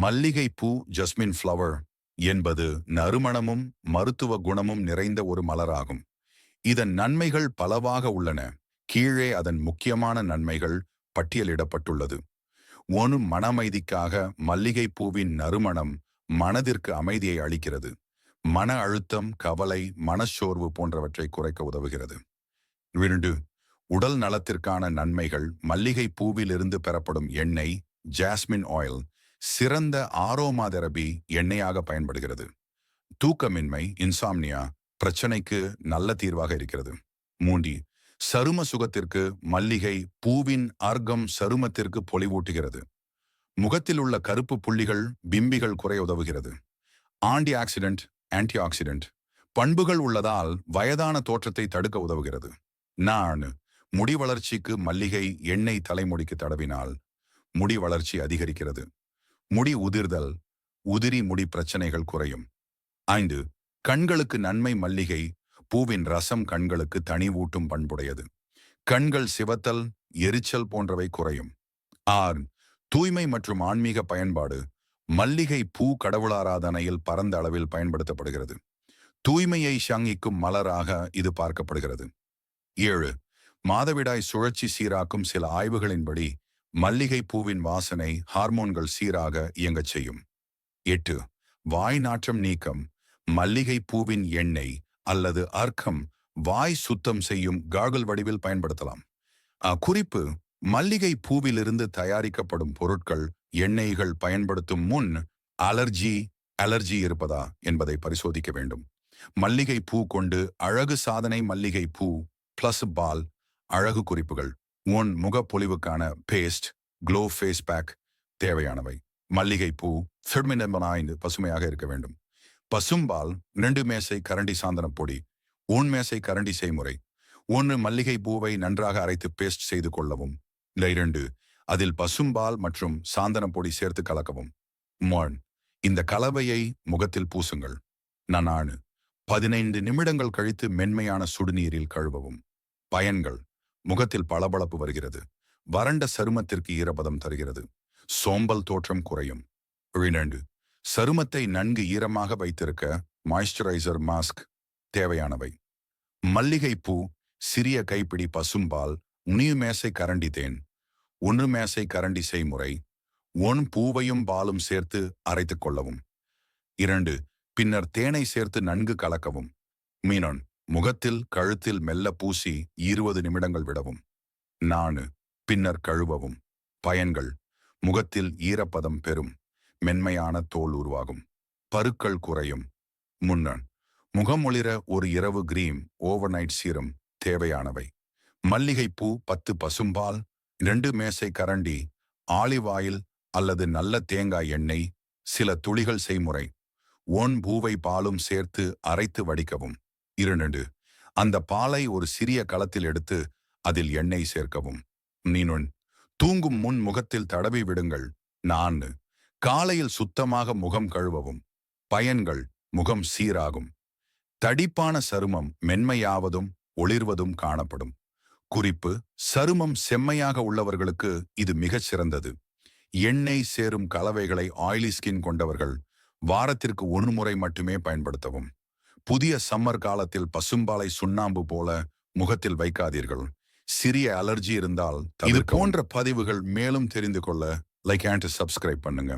மல்லிகை பூ Jasmine flower என்பது நறுமணமும் மருத்துவ குணமும் நிறைந்த ஒரு மலராகும். இதன் நன்மைகள் பலவாக உள்ளன. கீழே அதன் முக்கியமான நன்மைகள் பட்டியலிடப்பட்டுள்ளது. ஒன்று மனமைதிக்காக மல்லிகை பூவின் நறுமணம் மனதிற்கு அமைதியை அளிக்கிறது. மன அழுத்தம் கவலை மனச்சோர்வு போன்றவற்றை குறைக்க உதவுகிறது. இரண்டு உடல் நலத்திற்கான நன்மைகள் மல்லிகை பூவிலிருந்து பெறப்படும் எண்ணெய் ஜாஸ்மின் ஆயில் சிறந்த ஆரோமா தெரபி எண்ணெயாக பயன்படுகிறது. தூக்கமின்மை இன்சாம்னியா பிரச்சனைக்கு நல்ல தீர்வாக இருக்கிறது. மூண்டி சரும சுகத்திற்கு மல்லிகை பூவின் அர்க்கம் சருமத்திற்கு பொலிவூட்டுகிறது. முகத்தில் உள்ள கருப்பு புள்ளிகள் பிம்பிகள் குறைய உதவுகிறது. Antioxidant antioxidant. பண்புகள் உள்ளதால் வயதான தோற்றத்தை தடுக்க உதவுகிறது. நான் முடி வளர்ச்சிக்கு மல்லிகை எண்ணெய் தலைமுடிக்கு தடவினால் முடி வளர்ச்சி அதிகரிக்கிறது. முடி உதிர்தல் உதிரி முடி பிரச்சனைகள் குறையும். ஐந்து கண்களுக்கு நன்மை மல்லிகை பூவின் ரசம் கண்களுக்கு தனிவூட்டும் பண்புடையது. கண்கள் சிவத்தல் எரிச்சல் போன்றவை குறையும். ஆறு தூய்மை மற்றும் ஆன்மீக பயன்பாடு மல்லிகை பூ கடவுளாராதனையில் பரந்த அளவில் பயன்படுத்தப்படுகிறது. தூய்மையை சங்கிக்கும் மலராக இது பார்க்கப்படுகிறது. ஏழு மாதவிடாய் சுழற்சி சீராக்கும் சில ஆய்வுகளின்படி மல்லிகை பூவின் வாசனை ஹார்மோன்கள் சீராக இயங்கச் செய்யும். எட்டு வாய் நாற்றம் நீக்கம். மல்லிகை பூவின் எண்ணெய் அல்லது அர்க்கம் வாய் சுத்தம் செய்யும் காகல் வடிவில் பயன்படுத்தலாம். குறிப்பு மல்லிகை பூவிலிருந்து தயாரிக்கப்படும் பொருட்கள் எண்ணெய்கள் பயன்படுத்தும் முன் அலர்ஜி அலர்ஜி இருப்பதா என்பதை பரிசோதிக்க வேண்டும். மல்லிகை பூ கொண்டு அழகு சாதனை மல்லிகை பூ பிளஸ் பால் அழகு குறிப்புகள். உன் முகப்பொலிவுக்கான பேஸ்ட் க்ளோ ஃபேஸ் பேக் தேவையானவை. மல்லிகைப்பூ பூ பசுமையாக இருக்க வேண்டும். பசும்பால் ரெண்டு மேசை கரண்டி சாந்தன பொடி ஊன் மேசை கரண்டி செய்முறை. ஒன்று மல்லிகை பூவை நன்றாக அரைத்து பேஸ்ட் செய்து கொள்ளவும். இல்லை இரண்டு அதில் பசும்பால் மற்றும் சாந்தன பொடி சேர்த்து கலக்கவும். மண் இந்த கலவையை முகத்தில் பூசுங்கள். நனானு பதினைந்து நிமிடங்கள் கழித்து மென்மையான சுடுநீரில் கழுவவும். பயன்கள் முகத்தில் பளபளப்பு வருகிறது. வறண்ட சருமத்திற்கு ஈரப்பதம் தருகிறது. சோம்பல் தோற்றம் குறையும். இரண்டு சருமத்தை நன்கு ஈரமாக வைத்திருக்க மாய்ஸ்சரைசர் மாஸ்க் தேவையானவை. மல்லிகை பூ சிறிய கைப்பிடி பசும்பால் உணியு மேசை கரண்டி தேன் ஒன்று மேசை கரண்டி செய்முறை ஒன் பூவையும் பாலும் சேர்த்து அரைத்துக் கொள்ளவும். இரண்டு. பின்னர் தேனை சேர்த்து நன்கு கலக்கவும். மீனொன். முகத்தில் கழுத்தில் மெல்ல பூசி இருபது நிமிடங்கள் விடவும். நானு பின்னர் கழுவவும். பயன்கள் முகத்தில் ஈரப்பதம் பெறும். மென்மையான தோல் உருவாகும். பருக்கள் குறையும். முன்னன் முகமொளிர ஒரு இரவு கிரீம் ஓவர் நைட் சீரம் தேவையானவை. மல்லிகைப்பூ பத்து பசும்பால் இரண்டு மேசை கரண்டி ஆலிவ் ஆயில் அல்லது நல்ல தேங்காய் எண்ணெய் சில துளிகள் செய்முறை. ஒன் பூவை பாலும் சேர்த்து அரைத்து வடிக்கவும். இரண்டு. அந்த பாலை ஒரு சிறிய களத்தில் எடுத்து அதில் எண்ணெய் சேர்க்கவும். நீனுன் தூங்கும் முன் முகத்தில் தடவி விடுங்கள். நான் காலையில் சுத்தமாக முகம் கழுவவும். பயன்கள் முகம் சீராகும். தடிப்பான சருமம் மென்மையாவதும் ஒளிர்வதும் காணப்படும். குறிப்பு சருமம் செம்மையாக உள்ளவர்களுக்கு இது மிகச் சிறந்தது. எண்ணெய் சேரும் கலவைகளை ஆயிலி ஸ்கின் கொண்டவர்கள் வாரத்திற்கு ஒரு முறை மட்டுமே பயன்படுத்தவும். புதிய சம்மர் காலத்தில் பசும்பாலை சுண்ணாம்பு போல முகத்தில் வைக்காதீர்கள். சிறிய அலர்ஜி இருந்தால் இது போன்ற பதிவுகள் மேலும் தெரிந்து கொள்ள லைக் அண்ட் சப்ஸ்கிரைப் பண்ணுங்க.